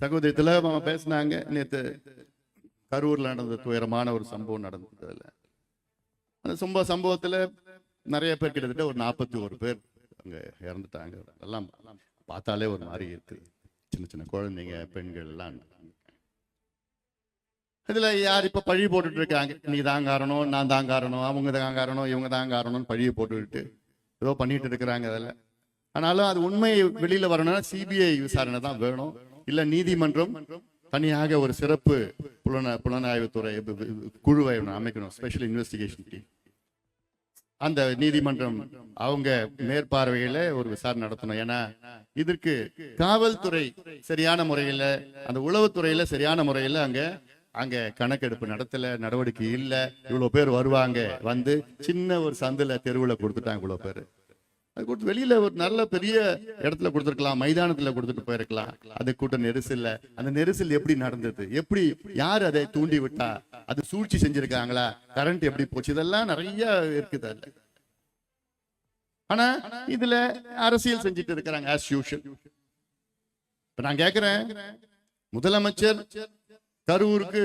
சகோதரி திலகமாம பேசினாங்க நேற்று கரூர்ல நடந்த துயரமான ஒரு சம்பவம் நடந்ததில். அந்த சம்ப சம்பவத்துல நிறைய பேர் கிட்டத்தட்ட ஒரு நாற்பத்தி ஒரு பேர் அங்க இறந்துட்டாங்க. எல்லாம் பார்த்தாலே ஒரு மாதிரி இருக்கு. சின்ன சின்ன குழந்தைங்க பெண்கள் எல்லாம். இதுல யார் இப்ப பழி போட்டுட்டு இருக்காங்க? நீ தான் காரணம் நான் தான் காரணம் அவங்க தான் காரணம் இவங்க தான் காரணம்னு பழியை போட்டுக்கிட்டு ஏதோ பண்ணிட்டு இருக்கிறாங்க அதில். ஆனாலும் அது உண்மை வெளியில் வரணும்னா சிபிஐ விசாரணை தான் வேணும். இல்ல நீதிமன்றம் தனியாக ஒரு சிறப்பு புலன புலனாய்வுத்துறை குழுவை அமைக்கணும் ஸ்பெஷல் இன்வெஸ்டிகேஷன் டீம் அந்த நீதிமன்றம் அவங்க மேற்பார்வையில ஒரு விசாரணை நடத்தணும். ஏன்னா இதற்கு காவல்துறை சரியான முறையில அந்த உளவுத்துறையில சரியான முறையில அங்க அங்க கணக்கெடுப்பு நடத்தல நடவடிக்கை இல்ல. இவ்வளவு பேர் வருவாங்க வந்து சின்ன ஒரு சந்துல தெருவுல கொடுத்துட்டாங்க இவ்வளவு பேர். அது கொடுத்து வெளியில ஒரு நல்ல பெரிய இடத்துல கொடுத்துருக்கலாம் மைதானத்துல கொடுத்துட்டு போயிருக்கலாம். அது கூட்ட நெரிசல்ல அந்த நெரிசல் எப்படி நடந்தது? எப்படி யார் அதை தூண்டி விட்டா? அது சூழ்ச்சி செஞ்சிருக்காங்களா? கரண்ட் எப்படி போச்சு? இதெல்லாம் நிறைய இருக்குது அதுல. ஆனா இதுல அரசியல் செஞ்சுட்டு இருக்கிறாங்க as இப்ப நான் கேக்குறேன் முதலமைச்சர் கரூருக்கு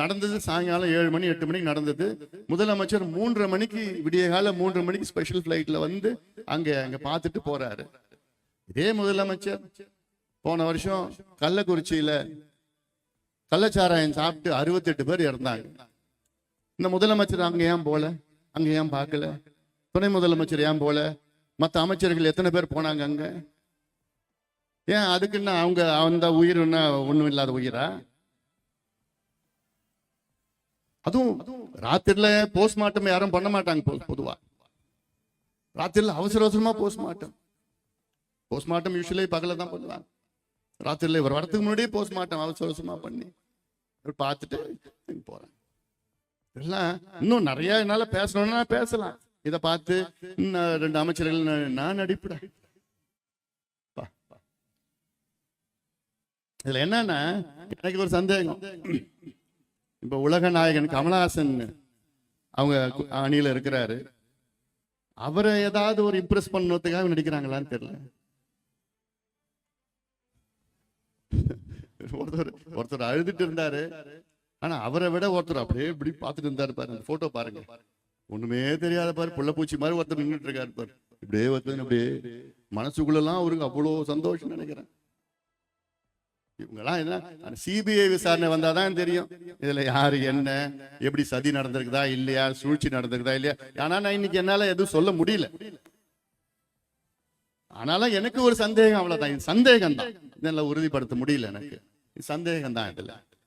நடந்தது சாயங்காலம் ஏழு மணி எட்டு மணிக்கு நடந்தது. முதலமைச்சர் மூன்றரை மணிக்கு விடிய கால மூன்று மணிக்கு ஸ்பெஷல் பிளைட்ல வந்து அங்க அங்க பார்த்துட்டு போறாரு. இதே முதலமைச்சர் போன வருஷம் கள்ளக்குறிச்சியில கள்ளச்சாராயம் சாப்பிட்டு அறுபத்தெட்டு பேர் இறந்தாங்க. இந்த முதலமைச்சர் அங்க ஏன் போல? அங்க ஏன் பார்க்கல? துணை முதலமைச்சர் ஏன் போல? மற்ற அமைச்சர்கள் எத்தனை பேர் போனாங்க அங்க? ஏன் அதுக்கு என்ன அவங்க அந்த உயிர் என்ன இல்லாத உயிரா? அதுவும் ராத்திரில போஸ்ட்மார்ட்டம் யாரும் பண்ண மாட்டாங்க பொதுவா. ராத்திரில அவசர அவசரமா போஸ்ட்மார்ட்டம் போஸ்ட்மார்ட்டம் யூஸ்வலி பகல தான் பண்ணுவாங்க. ராத்திரில இவர் வரத்துக்கு முன்னாடியே போஸ்ட்மார்ட்டம் அவசர அவசரமா பண்ணி இவர் பார்த்துட்டு போறேன் இதெல்லாம் இன்னும் நிறைய என்னால பேசணும்னா பேசலாம். இத பார்த்து இன்னும் ரெண்டு அமைச்சர்கள் நான் நான் இதுல என்னன்னா எனக்கு ஒரு சந்தேகம். இப்ப உலக நாயகன் கமலஹாசன் அவங்க கு- அணியில இருக்கிறாரு. அவரை ஏதாவது ஒரு இம்ப்ரெஸ் பண்ணுறதுக்காக நடிக்கிறாங்களான்னு தெரியல. ஒருத்தர் ஒருத்தர் அழுதுட்டு இருந்தாரு. ஆனா அவரை விட ஒருத்தர் அப்படியே இப்படி பார்த்துட்டு இருந்தாரு பாரு அந்த போட்டோ பாருங்க. ஒண்ணுமே தெரியாத பாரு புள்ள பூச்சி மாதிரி ஒருத்தர் நின்றுட்டு இருக்காரு பாரு. இப்படியே ஒருத்தர் அப்படியே மனசுக்குள்ளெல்லாம் அவருக்கு அவ்வளவு சந்தோஷம் நினைக்கிறேன். இவங்கெல்லாம் என்ன? சிபிஐ விசாரணை வந்தாதான் தெரியும். இதுல யாரு என்ன? எப்படி சதி நடந்திருக்குதா இல்லையா? சூழ்ச்சி நடந்திருக்குதா இல்லையா? ஆனா நான் இன்னைக்கு என்னால எதுவும் சொல்ல முடியல. ஆனாலும் எனக்கு ஒரு சந்தேகம் அவ்வளவுதான். சந்தேகம் தான் இதெல்லாம் உறுதிப்படுத்த முடியல எனக்கு. சந்தேகம் தான் இதுல.